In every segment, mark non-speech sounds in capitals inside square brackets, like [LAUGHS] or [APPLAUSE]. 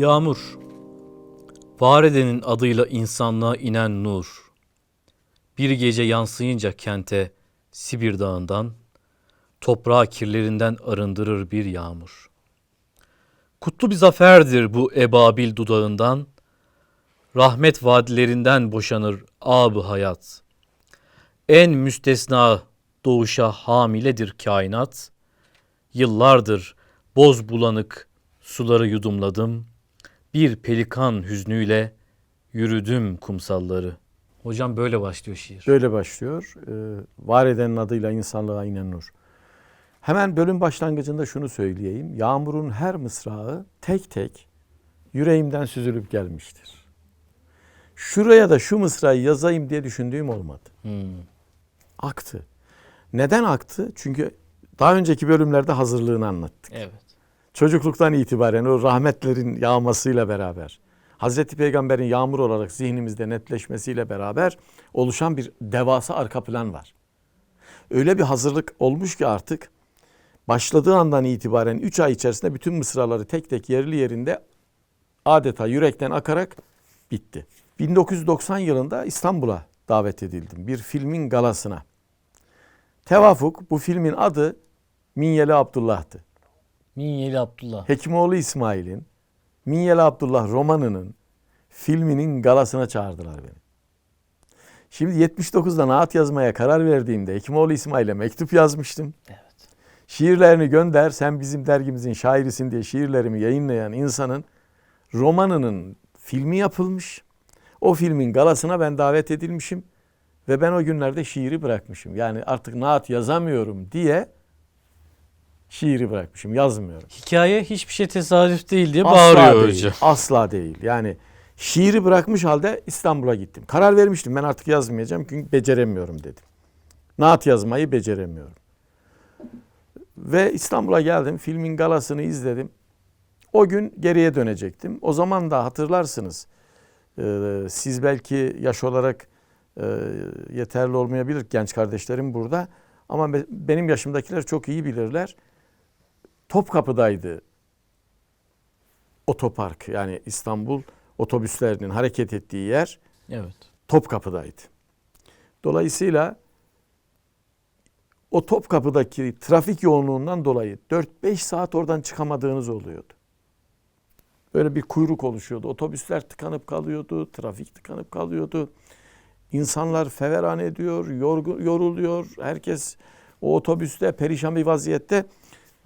Yağmur Var edenin adıyla insanlığa inen nur. Bir gece yansıyınca kente Sibir dağından, toprağı kirlerinden arındırır bir yağmur. Kutlu bir zaferdir bu ebabil dudağından, rahmet vadilerinden boşanır ab hayat. En müstesna doğuşa hamiledir kainat. Yıllardır boz bulanık suları yudumladım. Bir pelikan hüznüyle yürüdüm kumsalları. Hocam böyle başlıyor şiir. Böyle başlıyor. Ee, var edenin adıyla insanlığa inen nur. Hemen bölüm başlangıcında şunu söyleyeyim. Yağmur'un her mısrağı tek tek yüreğimden süzülüp gelmiştir. Şuraya da şu mısrayı yazayım diye düşündüğüm olmadı. Hmm. Aktı. Neden aktı? Çünkü daha önceki bölümlerde hazırlığını anlattık. Evet. Çocukluktan itibaren o rahmetlerin yağmasıyla beraber, Hazreti Peygamber'in yağmur olarak zihnimizde netleşmesiyle beraber oluşan bir devasa arka plan var. Öyle bir hazırlık olmuş ki artık başladığı andan itibaren 3 ay içerisinde bütün mısraları tek tek yerli yerinde adeta yürekten akarak bitti. 1990 yılında İstanbul'a davet edildim bir filmin galasına. Tevafuk bu filmin adı Minyeli Abdullah'tı. Minyeli Abdullah. Hekimoğlu İsmail'in Minyeli Abdullah romanının filminin galasına çağırdılar beni. Şimdi 79'da naat yazmaya karar verdiğimde Hekimoğlu İsmail'e mektup yazmıştım. Evet. Şiirlerini gönder sen bizim dergimizin şairisin diye şiirlerimi yayınlayan insanın romanının filmi yapılmış. O filmin galasına ben davet edilmişim ve ben o günlerde şiiri bırakmışım. Yani artık naat yazamıyorum diye şiiri bırakmışım yazmıyorum. Hikaye hiçbir şey tesadüf değil diye Asla bağırıyor değil, hocam. Asla değil. Yani şiiri bırakmış halde İstanbul'a gittim. Karar vermiştim ben artık yazmayacağım çünkü beceremiyorum dedim. Naat yazmayı beceremiyorum. Ve İstanbul'a geldim. Filmin galasını izledim. O gün geriye dönecektim. O zaman da hatırlarsınız. e, siz belki yaş olarak e, yeterli olmayabilir genç kardeşlerim burada. Ama be- benim yaşımdakiler çok iyi bilirler. Topkapı'daydı otopark yani İstanbul otobüslerinin hareket ettiği yer Evet. Topkapı'daydı. Dolayısıyla o Topkapı'daki trafik yoğunluğundan dolayı 4-5 saat oradan çıkamadığınız oluyordu. Böyle bir kuyruk oluşuyordu. Otobüsler tıkanıp kalıyordu, trafik tıkanıp kalıyordu. İnsanlar feveran ediyor, yorgu- yoruluyor. Herkes o otobüste perişan bir vaziyette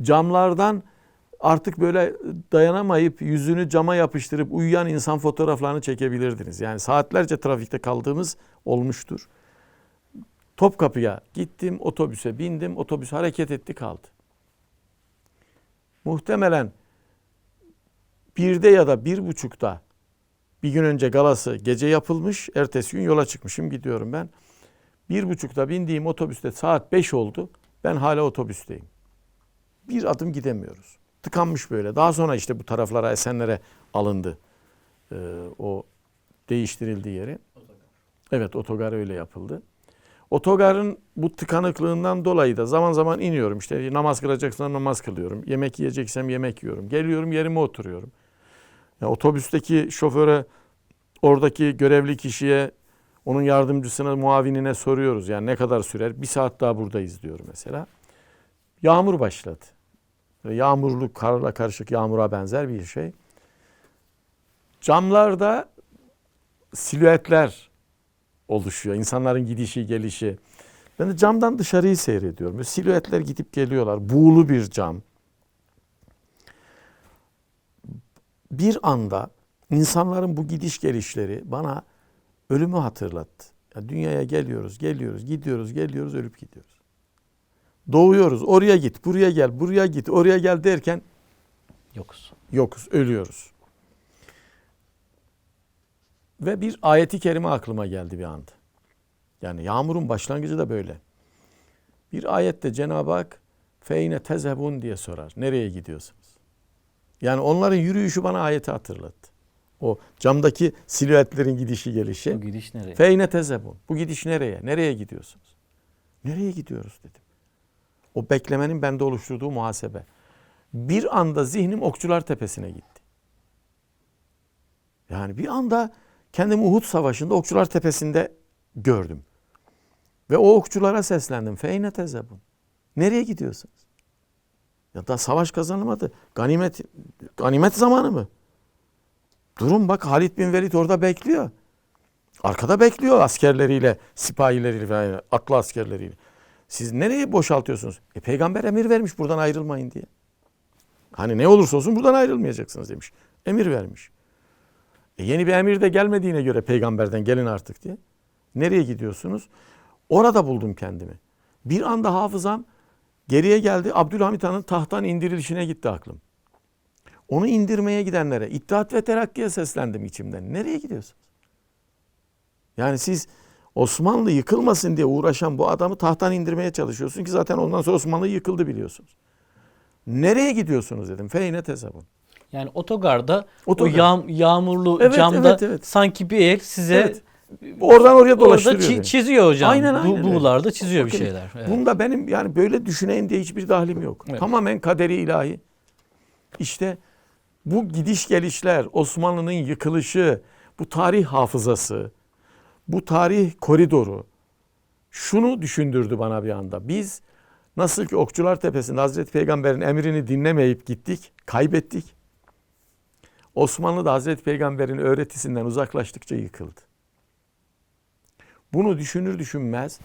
camlardan artık böyle dayanamayıp yüzünü cama yapıştırıp uyuyan insan fotoğraflarını çekebilirdiniz. Yani saatlerce trafikte kaldığımız olmuştur. Topkapı'ya gittim, otobüse bindim, otobüs hareket etti kaldı. Muhtemelen birde ya da bir buçukta bir gün önce galası gece yapılmış, ertesi gün yola çıkmışım gidiyorum ben. Bir buçukta bindiğim otobüste saat beş oldu, ben hala otobüsteyim. Bir adım gidemiyoruz. Tıkanmış böyle. Daha sonra işte bu taraflara, Esenler'e alındı. Ee, o değiştirildi yeri. Evet otogar öyle yapıldı. Otogarın bu tıkanıklığından dolayı da zaman zaman iniyorum. İşte namaz kılacaksam namaz kılıyorum. Yemek yiyeceksem yemek yiyorum. Geliyorum yerime oturuyorum. Ya otobüsteki şoföre, oradaki görevli kişiye, onun yardımcısına, muavinine soruyoruz. Yani ne kadar sürer? Bir saat daha buradayız diyor mesela. Yağmur başladı. Yağmurlu, karla karışık yağmura benzer bir şey. Camlarda silüetler oluşuyor. İnsanların gidişi, gelişi. Ben de camdan dışarıyı seyrediyorum. Böyle silüetler gidip geliyorlar. Buğulu bir cam. Bir anda insanların bu gidiş gelişleri bana ölümü hatırlattı. Ya dünyaya geliyoruz, geliyoruz, gidiyoruz, geliyoruz, ölüp gidiyoruz. Doğuyoruz. Oraya git, buraya gel, buraya git, oraya gel derken Yokuz. yokuz, ölüyoruz. Ve bir ayeti kerime aklıma geldi bir anda. Yani yağmurun başlangıcı da böyle. Bir ayette Cenab-ı Hak feyne tezhebun diye sorar. Nereye gidiyorsunuz? Yani onların yürüyüşü bana ayeti hatırlattı. O camdaki silüetlerin gidişi gelişi. Bu gidiş nereye? Feyne tezebun. Bu gidiş nereye? Nereye gidiyorsunuz? Nereye gidiyoruz dedim. O beklemenin bende oluşturduğu muhasebe. Bir anda zihnim Okçular Tepesi'ne gitti. Yani bir anda kendimi Uhud Savaşı'nda Okçular Tepesi'nde gördüm. Ve o okçulara seslendim. Feyne tezebun. Nereye gidiyorsunuz? Ya da savaş kazanılmadı. Ganimet ganimet zamanı mı? Durun bak Halid bin Velid orada bekliyor. Arkada bekliyor askerleriyle, sipahileriyle, atlı askerleriyle. Siz nereye boşaltıyorsunuz? E, peygamber emir vermiş buradan ayrılmayın diye. Hani ne olursa olsun buradan ayrılmayacaksınız demiş. Emir vermiş. E, yeni bir emir de gelmediğine göre peygamberden gelin artık diye. Nereye gidiyorsunuz? Orada buldum kendimi. Bir anda hafızam geriye geldi. Abdülhamit Han'ın tahttan indirilişine gitti aklım. Onu indirmeye gidenlere İttihat ve Terakki'ye seslendim içimden. Nereye gidiyorsunuz? Yani siz Osmanlı yıkılmasın diye uğraşan bu adamı tahttan indirmeye çalışıyorsun ki zaten ondan sonra Osmanlı yıkıldı biliyorsunuz. Nereye gidiyorsunuz dedim. Feyne tezabun. Yani otogarda Otogar. o yağ- yağmurlu Evet, camda evet, evet. sanki bir el size Evet. Oradan oraya orada dolaştırıyor. çi- beni. çiziyor hocam. Aynen, Bu aynen öyle. buğularda çiziyor bir şeyler. Evet. Bunda benim yani böyle düşüneyim diye hiçbir dahlim yok. Evet. Tamamen kaderi ilahi. İşte bu gidiş gelişler, Osmanlı'nın yıkılışı, bu tarih hafızası, bu tarih koridoru şunu düşündürdü bana bir anda. Biz nasıl ki Okçular Tepesi'nde Hazreti Peygamber'in emrini dinlemeyip gittik, kaybettik. Osmanlı da Hazreti Peygamber'in öğretisinden uzaklaştıkça yıkıldı. Bunu düşünür düşünmez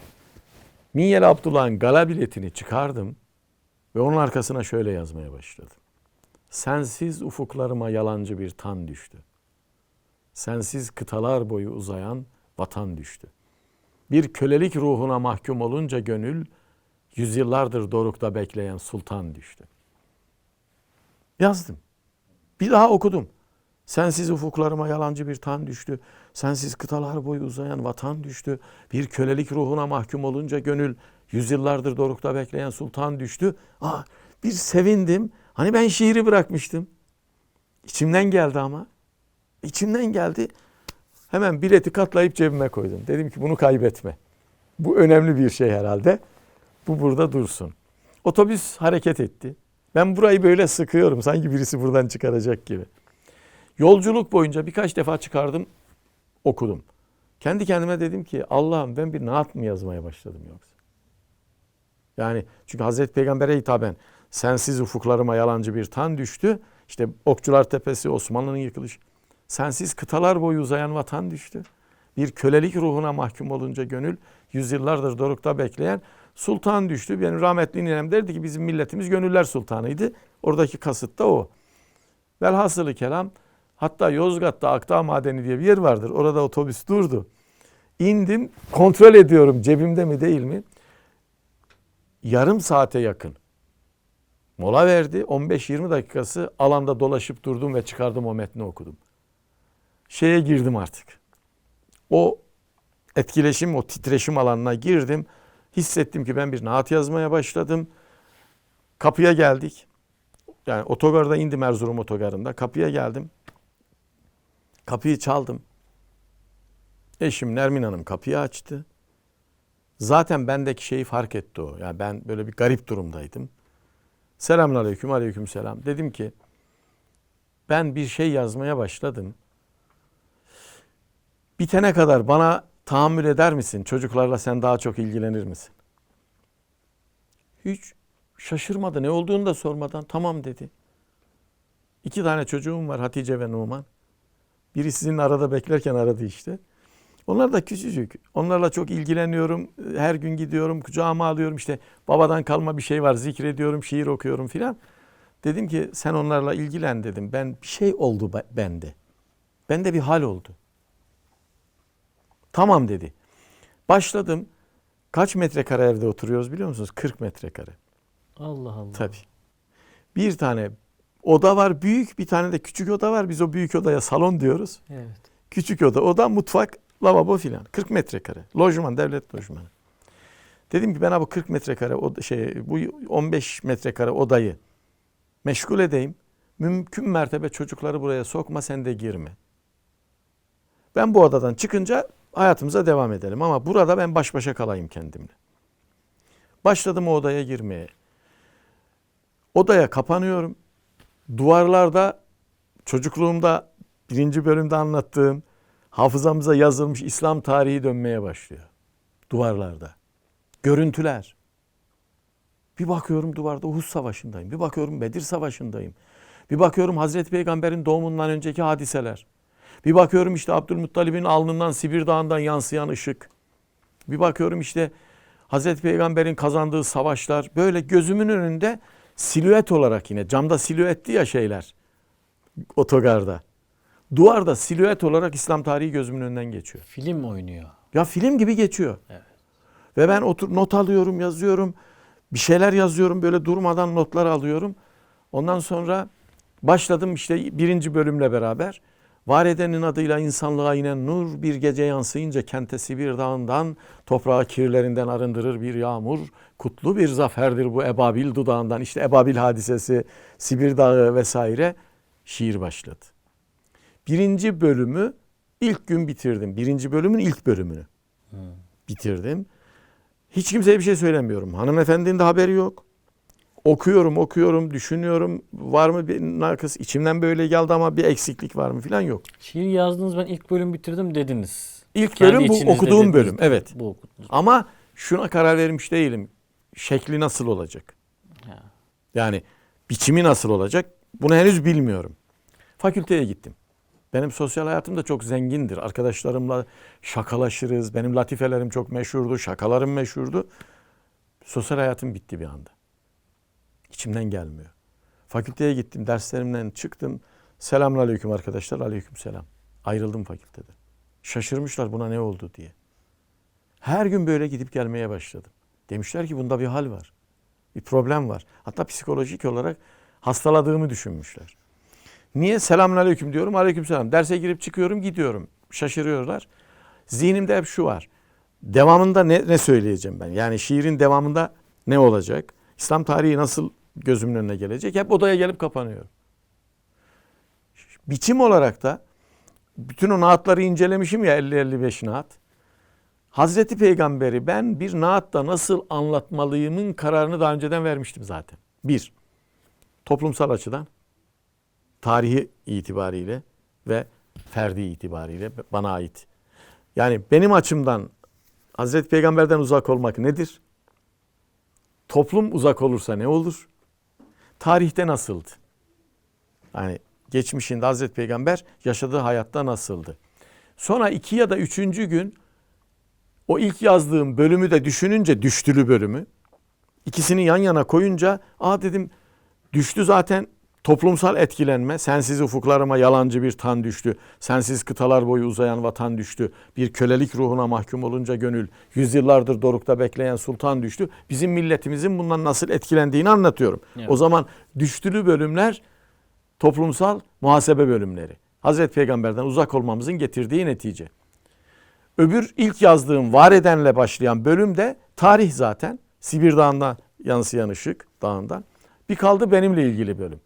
Minyeli Abdullah'ın gala biletini çıkardım ve onun arkasına şöyle yazmaya başladım. Sensiz ufuklarıma yalancı bir tan düştü. Sensiz kıtalar boyu uzayan vatan düştü. Bir kölelik ruhuna mahkum olunca gönül, yüzyıllardır dorukta bekleyen sultan düştü. Yazdım. Bir daha okudum. Sensiz ufuklarıma yalancı bir tan düştü. Sensiz kıtalar boyu uzayan vatan düştü. Bir kölelik ruhuna mahkum olunca gönül yüzyıllardır dorukta bekleyen sultan düştü. Aa, bir sevindim. Hani ben şiiri bırakmıştım. İçimden geldi ama. İçimden geldi. Hemen bileti katlayıp cebime koydum. Dedim ki bunu kaybetme. Bu önemli bir şey herhalde. Bu burada dursun. Otobüs hareket etti. Ben burayı böyle sıkıyorum. Sanki birisi buradan çıkaracak gibi. Yolculuk boyunca birkaç defa çıkardım, okudum. Kendi kendime dedim ki Allah'ım ben bir naat mı yazmaya başladım yoksa? Yani çünkü Hazreti Peygamber'e hitaben sensiz ufuklarıma yalancı bir tan düştü. İşte Okçular Tepesi, Osmanlı'nın yıkılışı. Sensiz kıtalar boyu uzayan vatan düştü. Bir kölelik ruhuna mahkum olunca gönül yüzyıllardır dorukta bekleyen sultan düştü. Benim rahmetli ninem derdi ki bizim milletimiz gönüller sultanıydı. Oradaki kasıt da o. Velhasılı kelam hatta Yozgat'ta Akdağ Madeni diye bir yer vardır. Orada otobüs durdu. İndim kontrol ediyorum cebimde mi değil mi? Yarım saate yakın. Mola verdi. 15-20 dakikası alanda dolaşıp durdum ve çıkardım o metni okudum. Şeye girdim artık. O etkileşim, o titreşim alanına girdim. Hissettim ki ben bir naat yazmaya başladım. Kapıya geldik. Yani otogarda indim Erzurum otogarında. Kapıya geldim. Kapıyı çaldım. Eşim Nermin Hanım kapıyı açtı. Zaten bendeki şeyi fark etti o. Yani ben böyle bir garip durumdaydım. Selamünaleyküm, aleyküm selam. Dedim ki ben bir şey yazmaya başladım. Bitene kadar bana tahammül eder misin? Çocuklarla sen daha çok ilgilenir misin? Hiç şaşırmadı. Ne olduğunu da sormadan tamam dedi. İki tane çocuğum var Hatice ve Numan. Biri sizin arada beklerken aradı işte. Onlar da küçücük. Onlarla çok ilgileniyorum. Her gün gidiyorum, kucağıma alıyorum. İşte babadan kalma bir şey var. Zikrediyorum, şiir okuyorum filan. Dedim ki sen onlarla ilgilen dedim. Ben bir şey oldu be- bende. Bende bir hal oldu. Tamam dedi. Başladım. Kaç metrekare evde oturuyoruz biliyor musunuz? 40 metrekare. Allah Allah. Tabii. Bir tane oda var büyük, bir tane de küçük oda var. Biz o büyük odaya salon diyoruz. Evet. Küçük oda, oda, mutfak, lavabo filan. 40 metrekare. Lojman, devlet lojmanı. Dedim ki ben abi 40 metrekare oda, şey bu 15 metrekare odayı meşgul edeyim. Mümkün mertebe çocukları buraya sokma sen de girme. Ben bu odadan çıkınca hayatımıza devam edelim ama burada ben baş başa kalayım kendimle. Başladım o odaya girmeye. Odaya kapanıyorum. Duvarlarda çocukluğumda birinci bölümde anlattığım hafızamıza yazılmış İslam tarihi dönmeye başlıyor. Duvarlarda. Görüntüler. Bir bakıyorum duvarda Uhud Savaşı'ndayım. Bir bakıyorum Bedir Savaşı'ndayım. Bir bakıyorum Hazreti Peygamber'in doğumundan önceki hadiseler. Bir bakıyorum işte Abdülmuttalib'in alnından Sibir Dağı'ndan yansıyan ışık. Bir bakıyorum işte Hazreti Peygamber'in kazandığı savaşlar. Böyle gözümün önünde silüet olarak yine camda silüetti ya şeyler otogarda. Duvarda silüet olarak İslam tarihi gözümün önünden geçiyor. Film oynuyor. Ya film gibi geçiyor. Evet. Ve ben otur not alıyorum, yazıyorum. Bir şeyler yazıyorum böyle durmadan notlar alıyorum. Ondan sonra başladım işte birinci bölümle beraber. Var edenin adıyla insanlığa inen nur bir gece yansıyınca kente Sibir dağından toprağı kirlerinden arındırır bir yağmur. Kutlu bir zaferdir bu Ebabil dudağından. İşte Ebabil hadisesi, Sibir dağı vesaire şiir başladı. Birinci bölümü ilk gün bitirdim. Birinci bölümün ilk bölümünü bitirdim. Hiç kimseye bir şey söylemiyorum. Hanımefendinin de haberi yok. Okuyorum, okuyorum, düşünüyorum. Var mı bir nakıs? İçimden böyle geldi ama bir eksiklik var mı falan yok. Şiir yazdınız ben ilk bölüm bitirdim dediniz. İlk Kendi bölüm bu okuduğum dediniz. bölüm. Evet. Bu okudunuz. Ama şuna karar vermiş değilim. Şekli nasıl olacak? Ha. Yani biçimi nasıl olacak? Bunu henüz bilmiyorum. Fakülteye gittim. Benim sosyal hayatım da çok zengindir. Arkadaşlarımla şakalaşırız. Benim latifelerim çok meşhurdu. Şakalarım meşhurdu. Sosyal hayatım bitti bir anda. İçimden gelmiyor. Fakülteye gittim. Derslerimden çıktım. Selamünaleyküm arkadaşlar. Aleyküm selam. Ayrıldım fakülteden. Şaşırmışlar buna ne oldu diye. Her gün böyle gidip gelmeye başladım. Demişler ki bunda bir hal var. Bir problem var. Hatta psikolojik olarak hastaladığımı düşünmüşler. Niye? Selamünaleyküm diyorum. Aleykümselam. Derse girip çıkıyorum, gidiyorum. Şaşırıyorlar. Zihnimde hep şu var. Devamında ne, ne söyleyeceğim ben? Yani şiirin devamında ne olacak? İslam tarihi nasıl gözümün önüne gelecek? Hep odaya gelip kapanıyorum. Biçim olarak da bütün o naatları incelemişim ya 50-55 naat. Hazreti Peygamberi ben bir naatta nasıl anlatmalıyımın kararını daha önceden vermiştim zaten. Bir, toplumsal açıdan, tarihi itibariyle ve ferdi itibariyle bana ait. Yani benim açımdan Hazreti Peygamber'den uzak olmak nedir? Toplum uzak olursa ne olur? Tarihte nasıldı? Yani geçmişinde Hazreti Peygamber yaşadığı hayatta nasıldı? Sonra iki ya da üçüncü gün o ilk yazdığım bölümü de düşününce düştülü bölümü ikisini yan yana koyunca aa dedim düştü zaten toplumsal etkilenme sensiz ufuklarıma yalancı bir tan düştü sensiz kıtalar boyu uzayan vatan düştü bir kölelik ruhuna mahkum olunca gönül yüzyıllardır dorukta bekleyen sultan düştü bizim milletimizin bundan nasıl etkilendiğini anlatıyorum. Evet. O zaman düştülü bölümler toplumsal muhasebe bölümleri. Hazreti Peygamber'den uzak olmamızın getirdiği netice. Öbür ilk yazdığım var edenle başlayan bölümde tarih zaten. Sibir Dağı'ndan yansıyan ışık dağından. Bir kaldı benimle ilgili bölüm.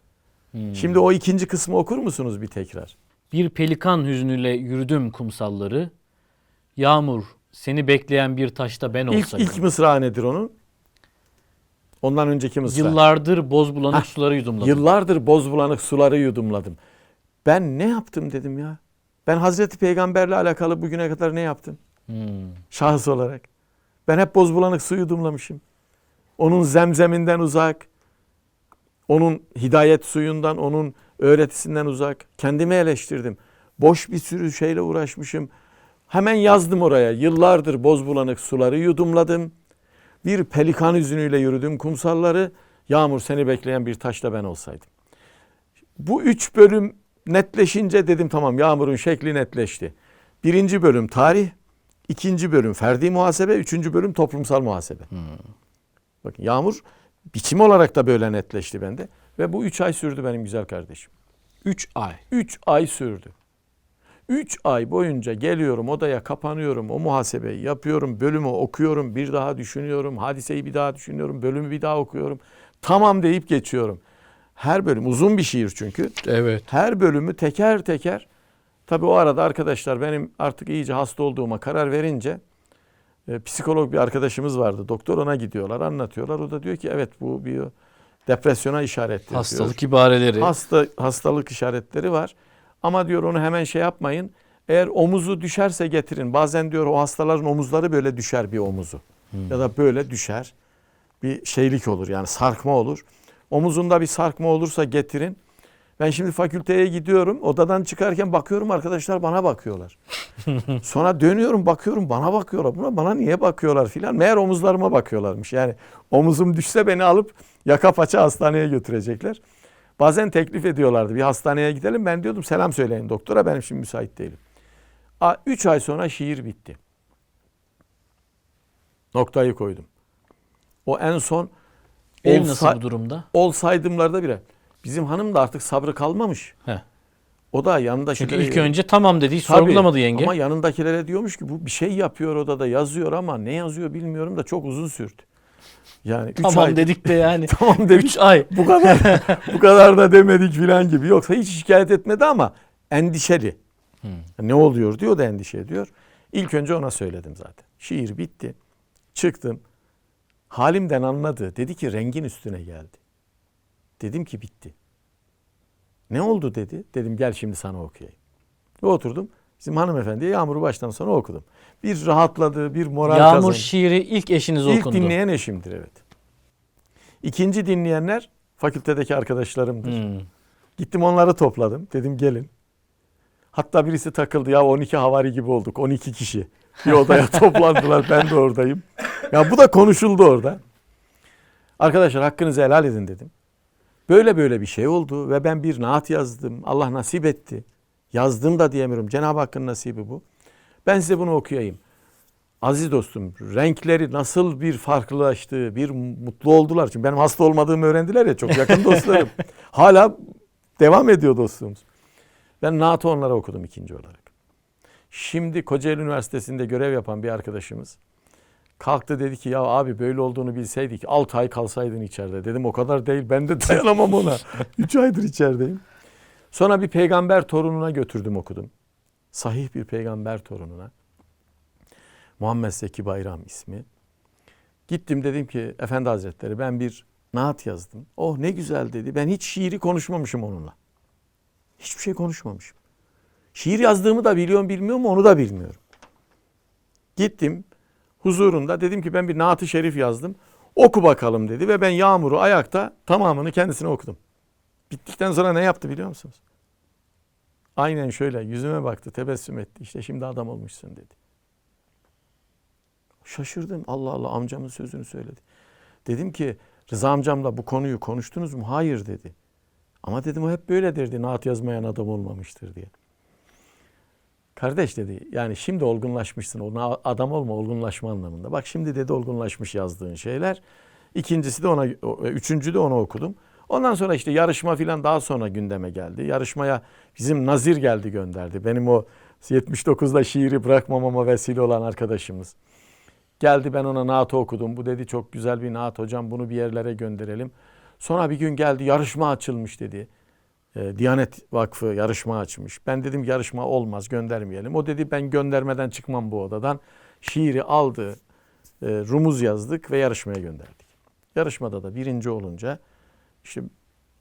Hmm. Şimdi o ikinci kısmı okur musunuz bir tekrar? Bir pelikan hüznüyle yürüdüm kumsalları. Yağmur seni bekleyen bir taşta ben İlk, olsaydım. ilk mısra nedir onun? Ondan önceki mısra. Yıllardır boz bulanık Hah, suları yudumladım. Yıllardır boz bulanık suları yudumladım. Ben ne yaptım dedim ya. Ben Hazreti Peygamberle alakalı bugüne kadar ne yaptım? Hmm. Şahıs olarak. Ben hep boz bulanık su yudumlamışım. Onun zemzeminden uzak, onun hidayet suyundan, onun öğretisinden uzak. Kendimi eleştirdim. Boş bir sürü şeyle uğraşmışım. Hemen yazdım oraya. Yıllardır boz bulanık suları yudumladım. Bir pelikan yüzünüyle yürüdüm kumsalları. Yağmur seni bekleyen bir taşla ben olsaydım. Bu üç bölüm netleşince dedim tamam Yağmur'un şekli netleşti. Birinci bölüm tarih, ikinci bölüm ferdi muhasebe, üçüncü bölüm toplumsal muhasebe. Bakın Yağmur biçim olarak da böyle netleşti bende. Ve bu üç ay sürdü benim güzel kardeşim. Üç ay. Üç ay sürdü. Üç ay boyunca geliyorum odaya kapanıyorum o muhasebeyi yapıyorum bölümü okuyorum bir daha düşünüyorum hadiseyi bir daha düşünüyorum bölümü bir daha okuyorum tamam deyip geçiyorum. Her bölüm uzun bir şiir çünkü Evet. her bölümü teker teker tabii o arada arkadaşlar benim artık iyice hasta olduğuma karar verince e, psikolog bir arkadaşımız vardı doktor ona gidiyorlar anlatıyorlar o da diyor ki evet bu bir depresyona işaret ediyor. Hastalık ibareleri. Hasta hastalık işaretleri var. Ama diyor onu hemen şey yapmayın. Eğer omuzu düşerse getirin. Bazen diyor o hastaların omuzları böyle düşer bir omuzu. Ya da böyle düşer. Bir şeylik olur yani sarkma olur. Omuzunda bir sarkma olursa getirin. Ben şimdi fakülteye gidiyorum. Odadan çıkarken bakıyorum arkadaşlar bana bakıyorlar. [LAUGHS] Sonra dönüyorum bakıyorum bana bakıyorlar. Buna bana niye bakıyorlar filan. Meğer omuzlarıma bakıyorlarmış. Yani omuzum düşse beni alıp yaka paça hastaneye götürecekler. Bazen teklif ediyorlardı. Bir hastaneye gidelim. Ben diyordum selam söyleyin doktora. Benim şimdi müsait değilim. 3 ay sonra şiir bitti. Noktayı koydum. O en son Ev olsa- nasıl bu durumda? olsaydımlarda bile. Bizim hanım da artık sabrı kalmamış. Heh. O da yanındakilere... Çünkü ilk önce tamam dedi hiç Tabii. sorgulamadı yenge. Ama yanındakilere diyormuş ki bu bir şey yapıyor odada yazıyor ama ne yazıyor bilmiyorum da çok uzun sürdü. Yani üç tamam ay, dedik de yani. [LAUGHS] tamam dedik 3 ay. bu kadar [LAUGHS] bu kadar da demedik filan gibi. Yoksa hiç şikayet etmedi ama endişeli. Ne oluyor diyor da endişe ediyor. İlk önce ona söyledim zaten. Şiir bitti. Çıktım. Halimden anladı. Dedi ki rengin üstüne geldi. Dedim ki bitti. Ne oldu dedi. Dedim gel şimdi sana okuyayım. Ve oturdum. Bizim hanımefendiye Yağmur'u baştan sona okudum. Bir rahatladı, bir moral Yağmur kazandı. şiiri ilk eşiniz İlk okundu. dinleyen eşimdir evet. İkinci dinleyenler fakültedeki arkadaşlarımdır. Hmm. Gittim onları topladım. Dedim gelin. Hatta birisi takıldı ya 12 havari gibi olduk. 12 kişi. Bir odaya [LAUGHS] toplandılar. Ben de oradayım. Ya bu da konuşuldu orada. Arkadaşlar hakkınızı helal edin dedim. Böyle böyle bir şey oldu ve ben bir naat yazdım. Allah nasip etti. Yazdım da diyemiyorum. Cenab-ı Hakk'ın nasibi bu. Ben size bunu okuyayım. Aziz dostum renkleri nasıl bir farklılaştı, bir mutlu oldular. Çünkü benim hasta olmadığımı öğrendiler ya çok yakın [LAUGHS] dostlarım. Hala devam ediyor dostluğumuz. Ben Naat'ı onlara okudum ikinci olarak. Şimdi Kocaeli Üniversitesi'nde görev yapan bir arkadaşımız kalktı dedi ki ya abi böyle olduğunu bilseydik 6 ay kalsaydın içeride. Dedim o kadar değil ben de dayanamam ona. [LAUGHS] 3 aydır içerideyim. Sonra bir peygamber torununa götürdüm okudum. Sahih bir peygamber torununa. Muhammed Zeki Bayram ismi. Gittim dedim ki Efendi Hazretleri ben bir naat yazdım. Oh ne güzel dedi. Ben hiç şiiri konuşmamışım onunla. Hiçbir şey konuşmamışım. Şiir yazdığımı da biliyorum bilmiyorum onu da bilmiyorum. Gittim huzurunda dedim ki ben bir naat-ı şerif yazdım. Oku bakalım dedi ve ben Yağmur'u ayakta tamamını kendisine okudum. Bittikten sonra ne yaptı biliyor musunuz? Aynen şöyle yüzüme baktı tebessüm etti. İşte şimdi adam olmuşsun dedi. Şaşırdım. Allah Allah amcamın sözünü söyledi. Dedim ki Rıza amcamla bu konuyu konuştunuz mu? Hayır dedi. Ama dedim o hep böyle derdi. Naat yazmayan adam olmamıştır diye. Kardeş dedi yani şimdi olgunlaşmışsın. Ona adam olma olgunlaşma anlamında. Bak şimdi dedi olgunlaşmış yazdığın şeyler. İkincisi de ona, o- üçüncü de onu okudum. Ondan sonra işte yarışma filan daha sonra gündeme geldi. Yarışmaya bizim Nazir geldi gönderdi. Benim o 79'da şiiri bırakmamama vesile olan arkadaşımız. Geldi ben ona naatı okudum. Bu dedi çok güzel bir naat hocam bunu bir yerlere gönderelim. Sonra bir gün geldi yarışma açılmış dedi. Ee, Diyanet Vakfı yarışma açmış. Ben dedim yarışma olmaz göndermeyelim. O dedi ben göndermeden çıkmam bu odadan. Şiiri aldı, e, rumuz yazdık ve yarışmaya gönderdik. Yarışmada da birinci olunca işte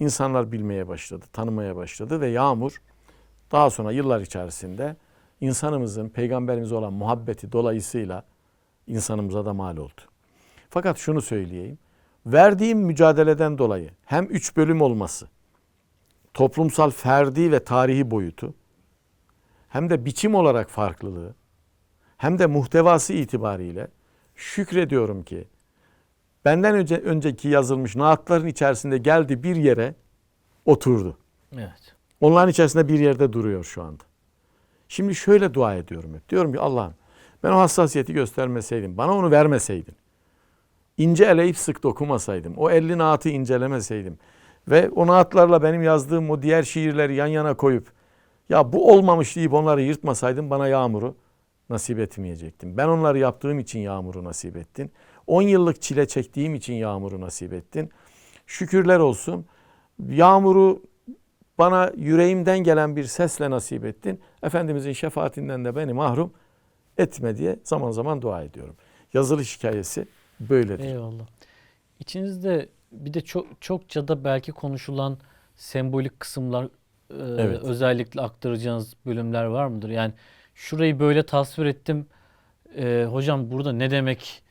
insanlar bilmeye başladı, tanımaya başladı ve Yağmur daha sonra yıllar içerisinde insanımızın peygamberimize olan muhabbeti dolayısıyla insanımıza da mal oldu. Fakat şunu söyleyeyim. Verdiğim mücadeleden dolayı hem üç bölüm olması, toplumsal ferdi ve tarihi boyutu, hem de biçim olarak farklılığı, hem de muhtevası itibariyle şükrediyorum ki benden önce önceki yazılmış naatların içerisinde geldi bir yere oturdu. Evet. Onların içerisinde bir yerde duruyor şu anda. Şimdi şöyle dua ediyorum hep. Diyorum ki Allah'ım ben o hassasiyeti göstermeseydim, bana onu vermeseydin, ince eleyip sık dokumasaydım, o elli naatı incelemeseydim ve o naatlarla benim yazdığım o diğer şiirleri yan yana koyup ya bu olmamış deyip onları yırtmasaydım bana yağmuru nasip etmeyecektim. Ben onları yaptığım için yağmuru nasip ettin. 10 yıllık çile çektiğim için yağmuru nasip ettin. Şükürler olsun. Yağmuru bana yüreğimden gelen bir sesle nasip ettin. Efendimizin şefaatinden de beni mahrum etme diye zaman zaman dua ediyorum. Yazılış hikayesi böyledir. Eyvallah. İçinizde bir de çok çokça da belki konuşulan sembolik kısımlar e, Evet. özellikle aktaracağınız bölümler var mıdır? Yani şurayı böyle tasvir ettim. E, hocam burada ne demek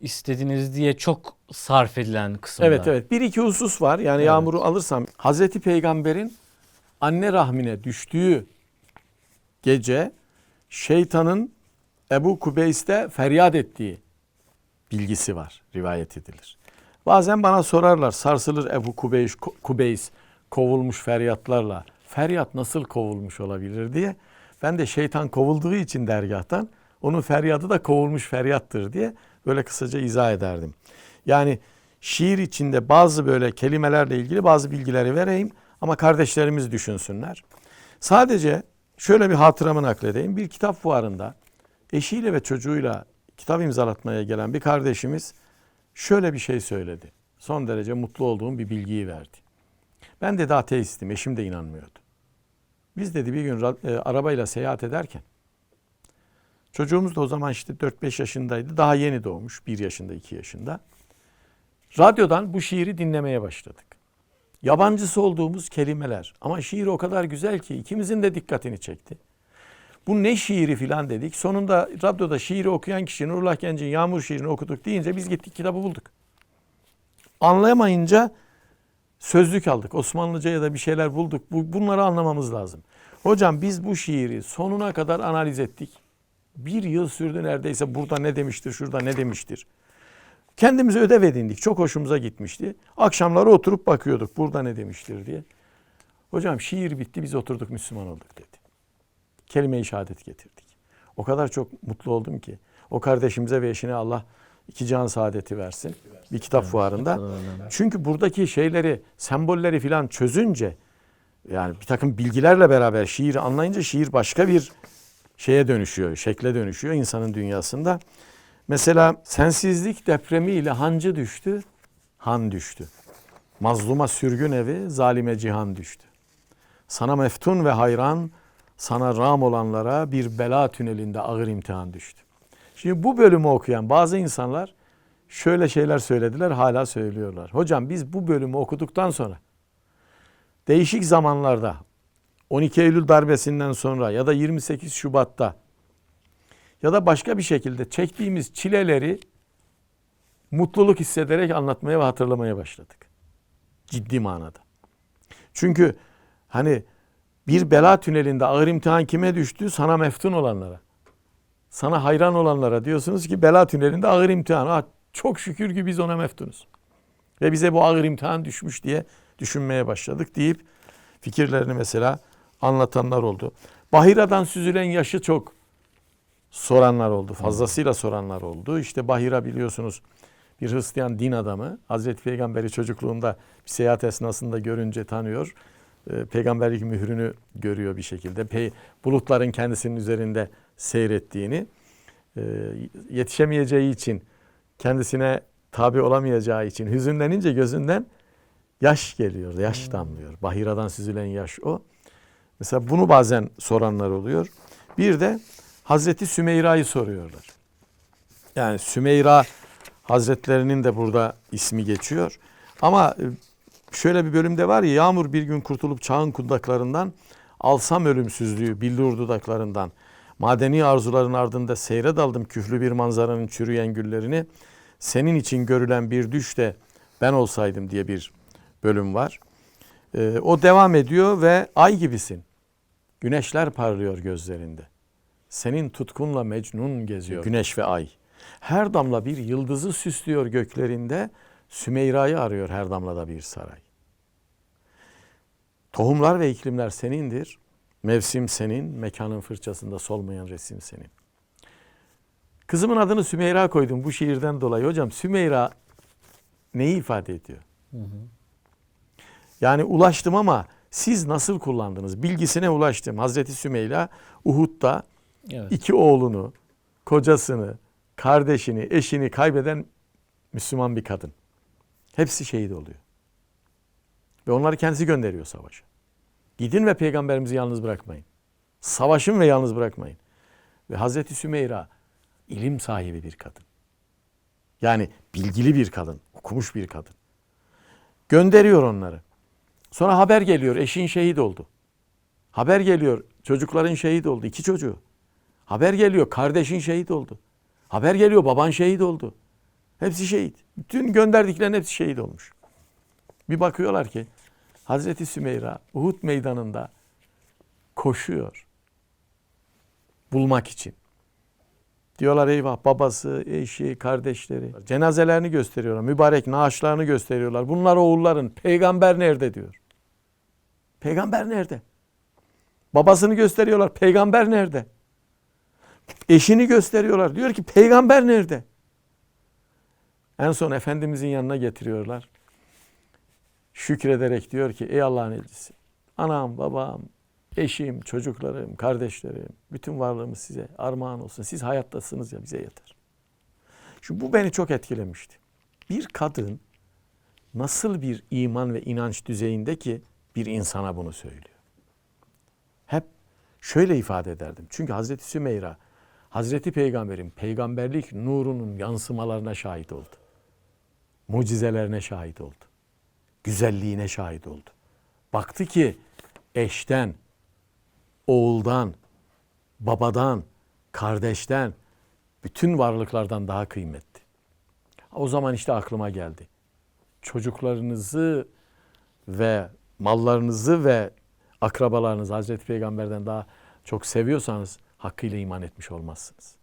istediniz diye çok sarf edilen kısımlar. Evet evet. Bir iki husus var. Yani Evet. yağmuru alırsam Hazreti Peygamber'in anne rahmine düştüğü gece şeytanın Ebu Kubeys'te feryat ettiği bilgisi var. Rivayet edilir. Bazen bana sorarlar sarsılır Ebu Kubeys, Kubeys kovulmuş feryatlarla. Feryat nasıl kovulmuş olabilir diye. Ben de şeytan kovulduğu için dergahtan onun feryadı da kovulmuş feryattır diye böyle kısaca izah ederdim. Yani şiir içinde bazı böyle kelimelerle ilgili bazı bilgileri vereyim ama kardeşlerimiz düşünsünler. Sadece şöyle bir hatıramı nakledeyim. Bir kitap fuarında eşiyle ve çocuğuyla kitap imzalatmaya gelen bir kardeşimiz şöyle bir şey söyledi. Son derece mutlu olduğum bir bilgiyi verdi. Ben dedi ateistim, eşim de inanmıyordu. Biz dedi bir gün e, arabayla seyahat ederken çocuğumuz da o zaman işte 4-5 yaşındaydı. Daha yeni doğmuş, 1 yaşında, 2 yaşında. Radyodan bu şiiri dinlemeye başladık. Yabancısı olduğumuz kelimeler ama şiir o kadar güzel ki ikimizin de dikkatini çekti. Bu ne şiiri filan dedik. Sonunda radyoda şiiri okuyan kişi Nurullah Genç'in Yağmur şiirini okuduk deyince biz gittik kitabı bulduk. Anlayamayınca sözlük aldık. Osmanlıca'ya da bir şeyler bulduk. Bu, bunları anlamamız lazım. Hocam biz bu şiiri sonuna kadar analiz ettik. Bir yıl sürdü neredeyse burada ne demiştir, şurada ne demiştir. Kendimize ödev edindik. Çok hoşumuza gitmişti. Akşamları oturup bakıyorduk burada ne demiştir diye. Hocam şiir bitti biz oturduk Müslüman olduk dedi. Kelime-i şehadet getirdik. O kadar çok mutlu oldum ki. O kardeşimize ve eşine Allah iki can saadeti versin. Bir kitap fuarında. Çünkü buradaki şeyleri, sembolleri filan çözünce yani bir takım bilgilerle beraber şiiri anlayınca şiir başka bir şeye dönüşüyor, şekle dönüşüyor insanın dünyasında. Mesela sensizlik depremiyle hancı düştü, han düştü. Mazluma sürgün evi, zalime cihan düştü. Sana meftun ve hayran, sana ram olanlara bir bela tünelinde ağır imtihan düştü. Şimdi bu bölümü okuyan bazı insanlar şöyle şeyler söylediler, hala söylüyorlar. Hocam biz bu bölümü okuduktan sonra değişik zamanlarda 12 Eylül darbesinden sonra ya da 28 Şubat'ta ya da başka bir şekilde çektiğimiz çileleri mutluluk hissederek anlatmaya ve hatırlamaya başladık. Ciddi manada. Çünkü hani bir bela tünelinde ağır imtihan kime düştü? Sana meftun olanlara. Sana hayran olanlara diyorsunuz ki bela tünelinde ağır imtihan. Ha, çok şükür ki biz ona meftunuz. Ve bize bu ağır imtihan düşmüş diye düşünmeye başladık deyip fikirlerini mesela anlatanlar oldu. Bahira'dan süzülen yaşı çok soranlar oldu. Fazlasıyla soranlar oldu. İşte Bahira biliyorsunuz bir Hristiyan din adamı. Hazreti Peygamber'i çocukluğunda bir seyahat esnasında görünce tanıyor. Ee, Peygamberlik mührünü görüyor bir şekilde. Bulutların kendisinin üzerinde seyrettiğini. Ee, yetişemeyeceği için kendisine tabi olamayacağı için hüzünlenince gözünden yaş geliyor, yaş damlıyor. Bahiradan süzülen yaş o. Mesela bunu bazen soranlar oluyor. Bir de Hazreti Sümeyra'yı soruyorlar. Yani Sümeyra Hazretlerinin de burada ismi geçiyor. Ama e, şöyle bir bölümde var ya Yağmur bir gün kurtulup çağın kundaklarından alsam ölümsüzlüğü billur dudaklarından madeni arzuların ardında seyre daldım küflü bir manzaranın çürüyen güllerini senin için görülen bir düş de ben olsaydım diye bir bölüm var. Ee, o devam ediyor ve ay gibisin. Güneşler parlıyor gözlerinde. Senin tutkunla Mecnun geziyor güneş ve ay. Her damla bir yıldızı süslüyor göklerinde. Sümeyra'yı arıyor her damlada bir saray. Tohumlar ve iklimler senindir. Mevsim senin, mekanın fırçasında solmayan resim senin. Kızımın adını Sümeyra koydum bu şiirden dolayı. Hocam Sümeyra neyi ifade ediyor? Yani ulaştım ama siz nasıl kullandınız? Bilgisine ulaştım. Hazreti Sümeyla Uhud'da Evet. iki oğlunu, kocasını, kardeşini, eşini kaybeden Müslüman bir kadın. Hepsi şehit oluyor. Ve onları kendisi gönderiyor savaşa. Gidin ve peygamberimizi yalnız bırakmayın. Savaşın ve yalnız bırakmayın. Ve Hazreti Sümeyra ilim sahibi bir kadın. Yani bilgili bir kadın, okumuş bir kadın. Gönderiyor onları. Sonra haber geliyor eşin şehit oldu. Haber geliyor çocukların şehit oldu. iki çocuğu. Haber geliyor kardeşin şehit oldu. Haber geliyor baban şehit oldu. Hepsi şehit. Bütün gönderdiklerin hepsi şehit olmuş. Bir bakıyorlar ki Hazreti Sümeyra Uhud meydanında koşuyor. Bulmak için. Diyorlar eyvah babası, eşi, kardeşleri. Cenazelerini gösteriyorlar. Mübarek naaşlarını gösteriyorlar. Bunlar oğulların. Peygamber nerede diyor. Peygamber nerede? Babasını gösteriyorlar. Peygamber nerede? Eşini gösteriyorlar. Diyor ki peygamber nerede? En son Efendimizin yanına getiriyorlar. Şükrederek diyor ki ey Allah'ın elçisi. Anam, babam, eşim, çocuklarım, kardeşlerim, bütün varlığımız size armağan olsun. Siz hayattasınız ya bize yeter. Şu bu beni çok etkilemişti. Bir kadın nasıl bir iman ve inanç düzeyinde ki bir insana bunu söylüyor. Hep şöyle ifade ederdim. Çünkü Hazreti Sümeyra Hazreti Peygamber'in peygamberlik nurunun yansımalarına şahit oldu. Mucizelerine şahit oldu. Güzelliğine şahit oldu. Baktı ki eşten, oğuldan, babadan, kardeşten, bütün varlıklardan daha kıymetli. O zaman işte aklıma geldi. Çocuklarınızı ve mallarınızı ve akrabalarınızı Hazreti Peygamber'den daha çok seviyorsanız hakkıyla iman etmiş olmazsınız.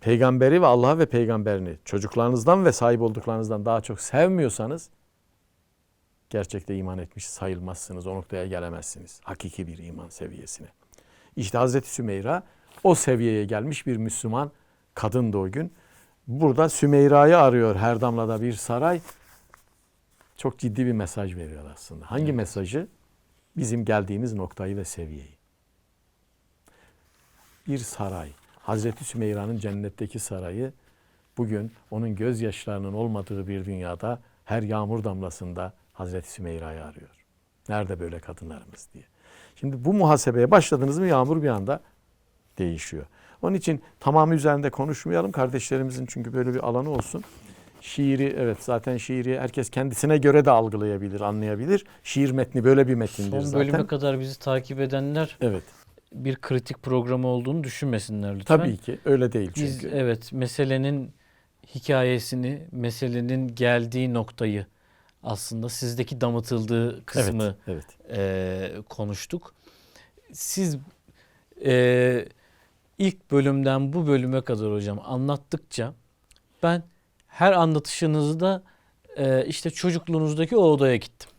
Peygamberi ve Allah'ı ve peygamberini çocuklarınızdan ve sahip olduklarınızdan daha çok sevmiyorsanız gerçekte iman etmiş sayılmazsınız. O noktaya gelemezsiniz. Hakiki bir iman seviyesine. İşte Hazreti Sümeyra o seviyeye gelmiş bir Müslüman kadındı o gün. Burada Sümeyra'yı arıyor her damlada bir saray. Çok ciddi bir mesaj veriyor aslında. Hangi mesajı? Bizim geldiğimiz noktayı ve seviyeyi. Bir saray. Hazreti Sümeyra'nın cennetteki sarayı bugün onun gözyaşlarının olmadığı bir dünyada her yağmur damlasında Hazreti Sümeyra'yı arıyor. Nerede böyle kadınlarımız diye. Şimdi bu muhasebeye başladınız mı yağmur bir anda değişiyor. Onun için tamamı üzerinde konuşmayalım. Kardeşlerimizin çünkü böyle bir alanı olsun. Şiiri evet zaten şiiri herkes kendisine göre de algılayabilir, anlayabilir. Şiir metni böyle bir metindir Son zaten. bölüme kadar bizi takip edenler Evet. bir kritik programı olduğunu düşünmesinler lütfen. Tabii ki öyle değil Biz çünkü. evet meselenin hikayesini, meselenin geldiği noktayı aslında sizdeki damıtıldığı kısmı Evet, evet. e, konuştuk. Siz e, ilk bölümden bu bölüme kadar hocam anlattıkça ben her anlatışınızda e, işte çocukluğunuzdaki o odaya gittim.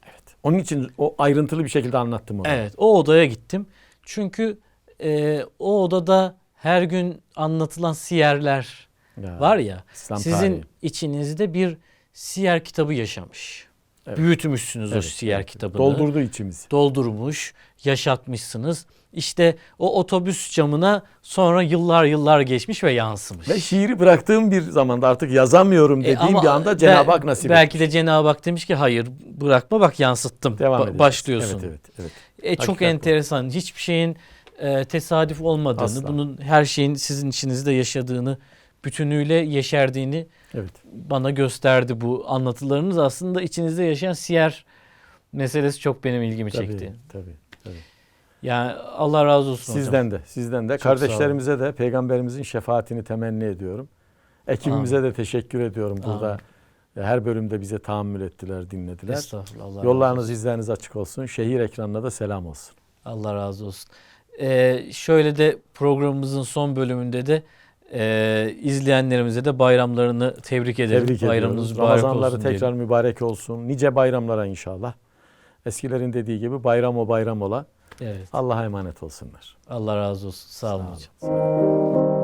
Onun için o ayrıntılı bir şekilde anlattım onu. Evet o odaya gittim. Çünkü e, o odada her gün anlatılan siyerler Ya, var ya İslam sizin tarihi. içinizde bir siyer kitabı yaşamış. Evet. Büyütmüşsünüz o Evet, siyer evet. kitabını. Doldurdu içimizi. doldurmuş, yaşatmışsınız. İşte o otobüs camına sonra yıllar yıllar geçmiş ve yansımış. Ve şiiri bıraktığım bir zamanda artık yazamıyorum E, dediğim ama bir anda Cenab-ı Hak nasip Belki etmiş. de Cenab-ı Hak demiş ki hayır bırakma bak yansıttım. Devam Ba- edeceğiz. başlıyorsun. Evet, evet, evet. E, çok Hakikat bu. enteresan. Hiçbir şeyin e, tesadüf olmadığını, Asla. bunun her şeyin sizin içinizde yaşadığını, bütünüyle yeşerdiğini Evet. bana gösterdi bu anlatılarınız. Aslında içinizde yaşayan siyer meselesi çok benim ilgimi Tabii, çekti. tabii, tabii. Yani Allah razı olsun hocam. Sizden de, sizden de. Çok. Kardeşlerimize de peygamberimizin şefaatini temenni ediyorum. Ekibimize de teşekkür ediyorum burada. Her bölümde bize tahammül ettiler, dinlediler. Estağfurullah. Allah razı Yollarınız, izleriniz açık olsun. Şehir ekranına da selam olsun. Allah razı olsun. Ee, şöyle de programımızın son bölümünde de e, izleyenlerimize de bayramlarını tebrik ederim. Tebrik Bayramınız ediyoruz. mübarek Ramazanları olsun tekrar diyelim. mübarek olsun. Nice bayramlara inşallah. Eskilerin dediği gibi bayram o bayram ola. Evet. Allah'a emanet olsunlar. Allah razı olsun. Sağ olun Sağ olun. hocam.